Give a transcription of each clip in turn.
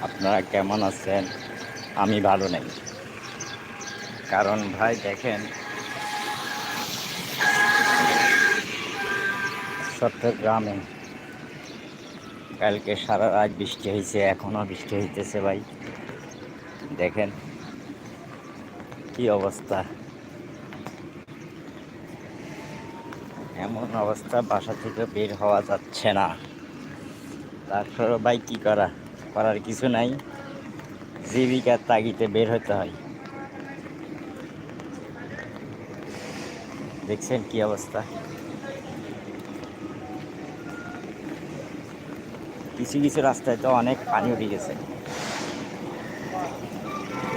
আপনারা কেমন আছেন? আমি ভালো নেই। কারণ ভাই, দেখেন। চট্টগ্রামে কালকে সারা রাত বৃষ্টি হয়েছে, এখনও বৃষ্টি হইতেছে ভাই। দেখেন কি অবস্থা। এমন অবস্থা বাসা থেকে বের হওয়া যাচ্ছে না। তারপরে ভাই, কী করা? করার কিছু নাই। জীবিকার তাগিতে বের হতে হয়। দেখছেন কি অবস্থা? কিছু কিছু রাস্তায় তো অনেক পানি উঠে গেছে।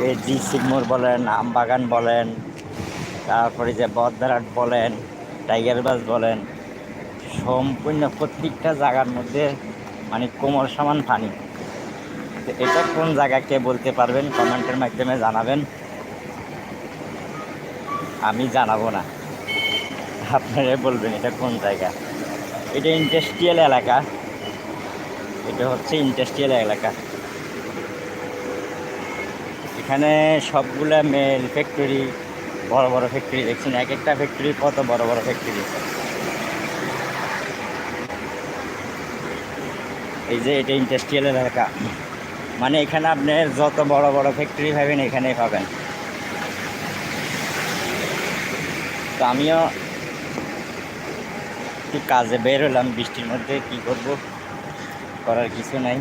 এই জি সিগমোর বলেন আমবাগান বলেন, তারপরে যে বদ্রাট বলেন, টাইগার বাস বলেন, সম্পূর্ণ প্রত্যেকটা জায়গার মধ্যে মানে কোমর সমান পানি। এটা কোন জায়গা কে বলতে পারবেন? কমেন্টের মাধ্যমে জানাবেন। আমি জানাব না। আপনারা বলবেন এটা কোন জায়গা? এটা ইন্ডাস্ট্রিয়াল এলাকা। এটা হচ্ছে ইন্ডাস্ট্রিয়াল এলাকা। এখানে সবগুলা মেল ফ্যাক্টরি, বড় বড় ফ্যাক্টরি দেখছেন। এক একটা ফ্যাক্টরি কত বড় বড় ফ্যাক্টরি? এই যে এটা ইন্ডাস্ট্রিয়াল এলাকা। মানে এখানে আপনি যত বড় বড় ফ্যাক্টরি পাবেন এখানেই পাবেন। তো আমিও একটু কাজে বের হলাম, বৃষ্টির মধ্যে কি করব, করার কিছু নাই।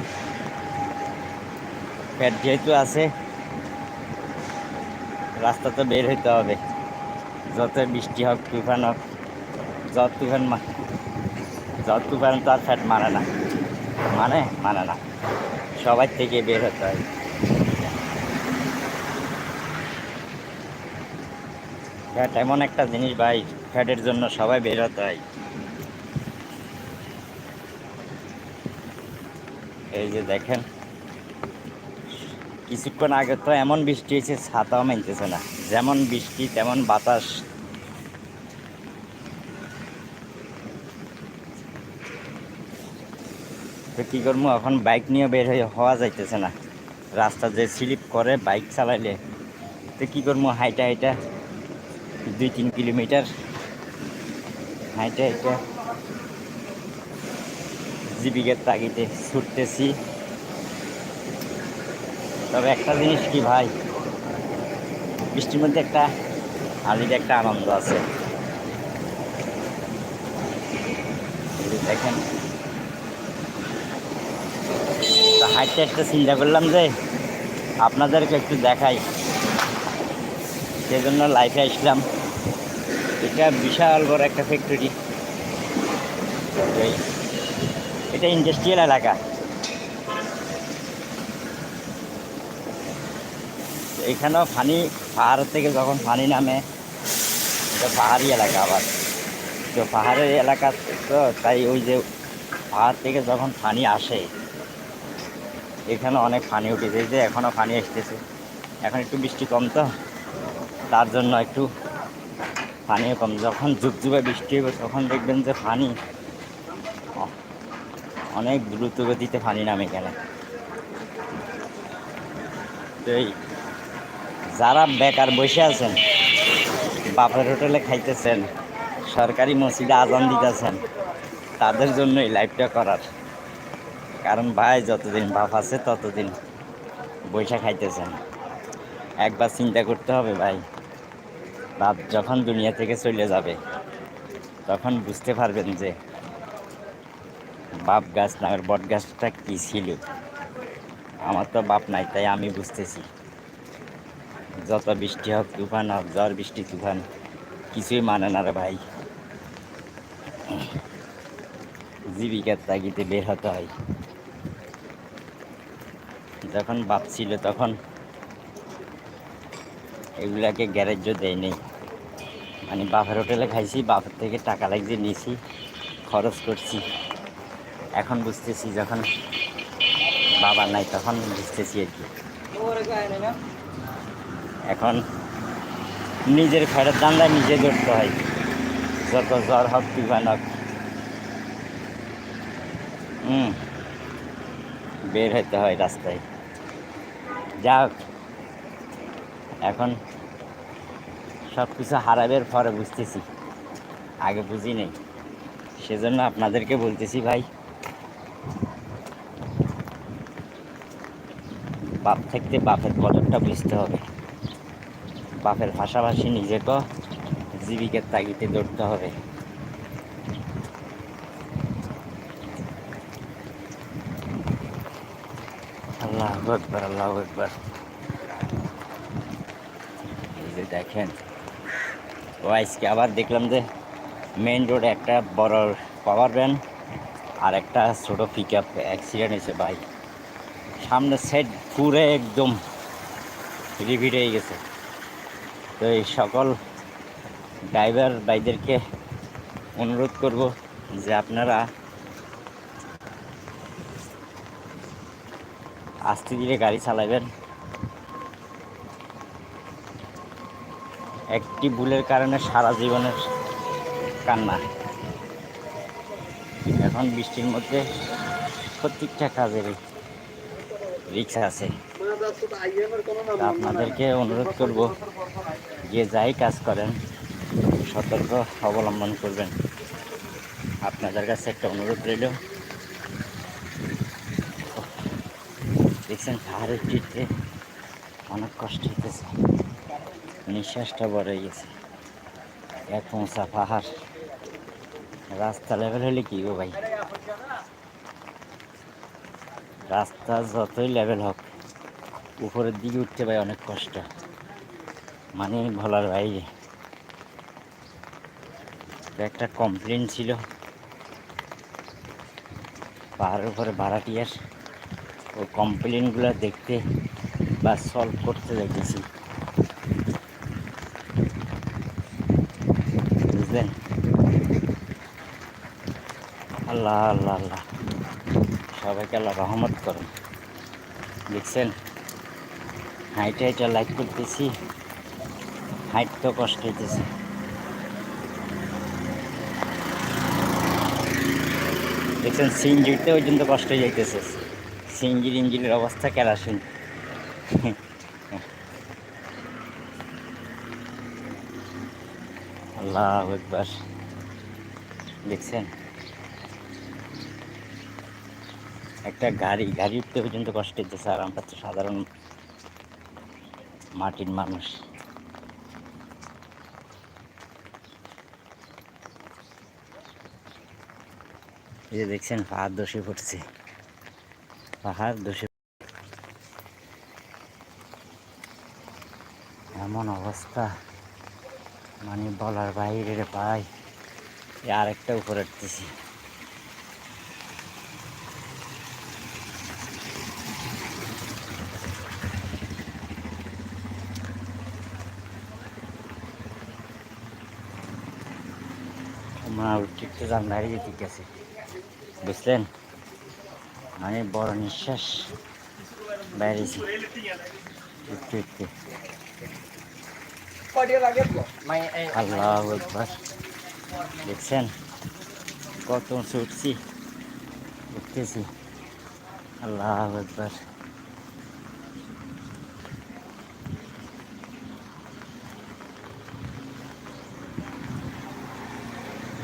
ফ্যাট যেহেতু আছে, রাস্তা তো বের হইতে হবে। যত বৃষ্টি হোক, তুফান হোক, যত তুফান যত তুফান তো আর ফ্যাট মানে না। মানে মানে না। সবার থেকে বের হতে হয়। ফ্যাট এমন একটা জিনিস ভাই, ফ্যাটের জন্য সবাই বের হতে হয়। এই যে দেখেন, কিছুক্ষণ আগে তো এমন বৃষ্টি হয়েছে, ছাতাও মানতেছে না। যেমন বৃষ্টি, তেমন বাতাস তো কী করব, এখন বাইক নিয়ে বের হয়ে হওয়া যাইতেছে না। রাস্তা যে স্লিপ করে বাইক চালাইলে, তো কী করব, হাইটা হাইটা, দুই তিন কিলোমিটার, হাইটা হাইটা, জীবিকার তাগিতে ছুটতেছি। তবে একটা জিনিস কি ভাই, বৃষ্টির মধ্যে একটা আলির একটা আনন্দ আছে। দেখেন তা হাইটটা একটা চিন্তা করলাম যে আপনাদেরকে একটু দেখাই। সেজন্য লাইফে আসলাম। এটা বিশাল বড় একটা ফ্যাক্টরি এটা ইন্ডাস্ট্রিয়াল এলাকা। এখানেও পানি পাহাড় থেকে যখন পানি নামে, এটা পাহাড়ি এলাকা আবার। তো পাহাড়ের এলাকা তো তাই ওই যে পাহাড় থেকে যখন পানি আসে এখানে অনেক পানি উঠেছে যে এখনও পানি আসতেছে। এখন একটু বৃষ্টি কম তো, তার জন্য একটু পানিও কম। যখন ঝুপঝুপে বৃষ্টি হবে তখন দেখবেন যে পানি অনেক দ্রুত গতিতে পানি নামে এখানে। তো এই যারা বেকার বসে আছেন, বাপের হোটেলে খাইতেছেন, সরকারি মসজিদে আজান দিতেছেন, তাদের জন্য এই লাইভটা করার। কারণ ভাই যতদিন বাপ আছে, ততদিন বৈশা খাইতেছেন একবার চিন্তা করতে হবে ভাই। বাপ যখন দুনিয়া থেকে চলে যাবে, তখন বুঝতে পারবেন যে বাপ গাছ না বট গাছটা কী ছিল। আমার তো বাপ নাই, তাই আমি বুঝতেছি। যত বৃষ্টি হোক তুফান হোক, ঝড়, বৃষ্টি, তুফান, কিছুই মানে না রে ভাই। জীবিকার তাগিতে বের হতে হয়। যখন বাপ ছিল তখন এগুলাকে গ্যারেজও দেয় নেই। মানে বাপের হোটেলে খাইছি, বাপের থেকে টাকা লাগিয়ে নিয়েছি খরচ করছি। এখন বুঝতেছি যখন বাবা নাই তখন বুঝতেছি আর কি। এখন নিজের ফেরত দান্দা নিজে ধরতে হয়। যত জ্বর হোক, তুফান হোক। হুম, বের হইতে হয় রাস্তায়। যাক এখন সব কিছু হারাবের পরে বুঝতেছি। আগে বুঝি নেই। সেজন্য আপনাদেরকে বলতেছি ভাই, বাপ থাকতে বাপের কদরটা বুঝতে হবে। বাপের পাশাপাশি নিজেকেও জীবিকার তাগিদে ধরতে হবে। আল্লাহ একবার আল্লাহ একবার এই যে দেখেন। ও, আজকে আবার দেখলাম যে মেন রোডে একটা বড় পাওয়ার ভ্যান আর একটা ছোটো পিক আপ অ্যাক্সিডেন্ট হয়েছে ভাই। সামনে সেট পুরে একদম রিভিট হয়ে গেছে। তো এই সকল ড্রাইভার ভাইদেরকে অনুরোধ করব যে আপনারা আস্তে ধীরে গাড়ি চালাবেন। একটি ভুলের কারণে সারা জীবনের কান্না। এখন বৃষ্টির মধ্যে প্রত্যেকটা কাজের রিক্সা আছে। আপনাদেরকে অনুরোধ করব যে যাই কাজ করেন, সতর্ক অবলম্বন করবেন। আপনাদের কাছে একটা অনুরোধ রইল। দেখছেন পাহাড়ের টিটতে অনেক কষ্ট হইতেছে। নিঃশ্বাসটা বড় গেছে। এক পৌঁছা পাহাড়। রাস্তা লেভেল হলে কি গো ভাই? রাস্তা যতই লেভেল হোক, উপরের দিকে উঠতে পাই অনেক কষ্ট। মানে বলার বাইরে। একটা কমপ্লেন ছিল। পাহাড়ের উপরে ভাড়াটিয়ার। ওই কমপ্লেনগুলো দেখতে বা সলভ করতে দেখেছি। বুঝলেন? আল্লাহ আল্লাহ আল্লাহ। সবাইকে আল্লাহ রহমত করুন। দেখছেন? হাইটে হাইটে লাইক করতেছি। হাইট তো কষ্ট হইতেছে। দেখছেন? সিন সিঞ্জিতে ওই জন্য কষ্ট হয়ে যাইতেছে সিঞ্জির ইঞ্জিনের অবস্থা কেরাসিন। আল্লাহ একবার দেখছেন? একটা গাড়ি গাড়ি উঠতে পর্যন্ত কষ্ট হইতেছে, আর আমরা তো সাধারণ মাটির মানুষ। এই যে দেখছেন পাহাড় দোষে পড়ছে। পাহাড় দোষে। এমন অবস্থা। মানে বলার বাইরে রে আর একটা উপরে উঠতেছি আমার যান ঠিক আছে। বুঝলেন? মানে বড় নিঃশ্বাস। বাইরেছি উঠতে উঠতে আল্লাহ একবার দেখছেন? কত উঠছি। উঠতেছি আল্লাহ একবার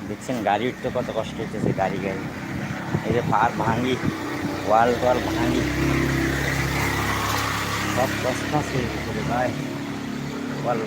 দেখছেন গাড়ি উঠতে কত কষ্ট হইতেছে গাড়ি গাড়ি। এই যে পার ভাঙি। ওয়াল টোয়াল ভাঙি। সব কষ্ট আছে ভাই। বল